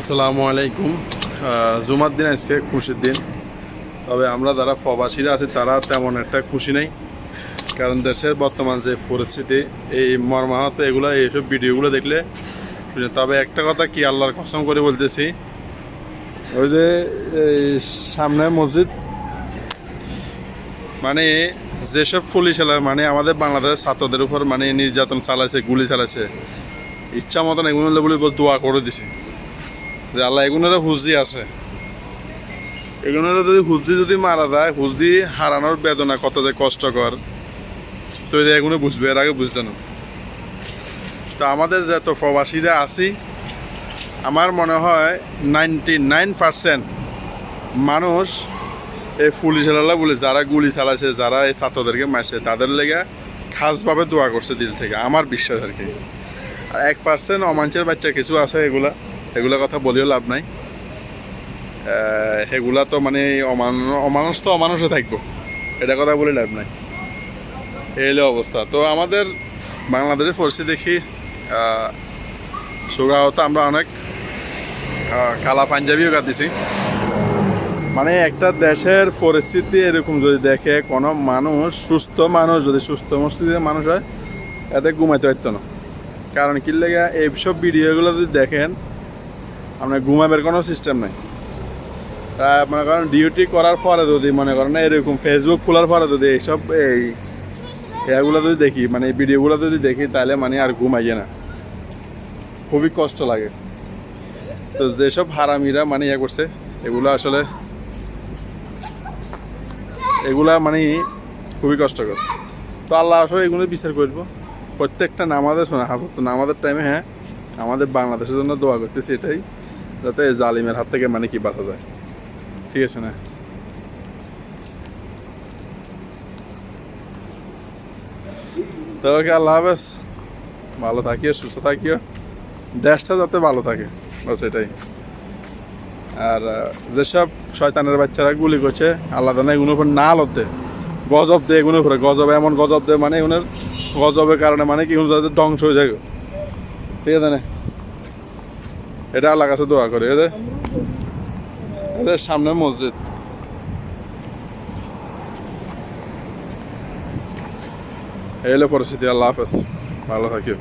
আসসালামু আলাইকুম। জুমার দিন আজকে, খুশির দিন। তবে আমরা যারা প্রবাসীরা আছি, তারা তেমন একটা খুশি নেই। কারণ দেশের বর্তমান যে পরিস্থিতি, এই মর্মাহত এগুলো, এইসব ভিডিওগুলো দেখলে তবে একটা কথা কি আল্লাহর কসম করে বলতেছি, ওই যে এই সামনে মসজিদ মানে যেসব পুলিশ মানে আমাদের বাংলাদেশের ছাত্রদের উপর মানে নির্যাতন চালাইছে, গুলি চালাইছে, ইচ্ছা মতন এগুলো বলে দোয়া করে দিছি। যে আল্লাহ এগুলোর হুজি আছে। এগুলোর যদি হুজি যদি মারা যায় হুজি হারানোর বেদনা কত যে কষ্টকর। তো যে এগুলো বুঝবে, এর আগে বুঝতে না। তো আমাদের যত প্রবাসীরা আছি, আমার মনে হয় নাইনটি নাইন পার্সেন্ট মানুষ এই পুলিশ এলালা বলে, যারা গুলি চালাচ্ছে যারা এই ছাত্রদেরকে মারছে, তাদের লেগে খাসভাবে দোয়া করছে দিল থেকে, আমার বিশ্বাস আর কি। আর এক পার্সেন্ট অমাঞ্চের বাচ্চা কিছু আছে এগুলা। এগুলা কথা বলিও লাভ নাই। সেগুলা তো মানে অমান, অমানুষ তো অমানুষে থাকব, এটা কথা বলে লাভ নাই। এই অবস্থা। তো আমাদের বাংলাদেশের পরিস্থিতি দেখি সুগাহত আমরা অনেক কালা পাঞ্জাবিও গাদিছি মানে একটা দেশের পরিস্থিতি এরকম যদি দেখে, কোনো মানুষ, সুস্থ মানুষ, যদি সুস্থ মস্তিষ্কের মানুষ হয়, এতে ঘুমাইতে পারতো না। কারণ কি লেগে, এইসব ভিডিওগুলো যদি দেখেন আপনার ঘুমাবের কোনো সিস্টেম নাই। তা মনে করেন ডিউটি করার পরে যদি মনে করেন এরকম ফেসবুক খোলার পরে যদি এইসব এই এগুলো যদি দেখি মানে এই ভিডিওগুলো যদি দেখি, তাহলে মানে আর ঘুমাইয়ে না। খুবই কষ্ট লাগে। তো যেসব হারামিরা মানে ইয়ে করছে, এগুলো আসলে এগুলা মানে খুবই কষ্টকর। তো আল্লাহ আসলে এগুলো বিচার করব। প্রত্যেকটা নামাজের শোনা হাজত নামাজের টাইমে হ্যাঁ আমাদের বাংলাদেশের জন্য দোয়া করতেছি এটাই। যাতে জালিমের হাত থেকে মানে কি বাঁচা যায়। ঠিক আছে না? তো ওকে আল্লাহ হাফেজ। ভালো থাকিও, সুস্থ থাকিও। দেশটা যাতে ভালো থাকে, বাস এটাই। আর যেসব শয়তানের বাচ্চারা গুলি করছে, আল্লাহ জানে এগুলোর উপর না লতে গজব দেয় এগুলোর উপরে। গজব এমন গজব দেয় মানে এগুলোর গজবের কারণে মানে কি যাতে ধ্বংস হয়ে যায় ঠিক আছে না? এটা আল্লাহ কাছে দোয়া করে এদের এদের সামনে মসজিদ। এই পরিস্থিতি, আল্লাহ হাফেজ। ভালো থাকিও।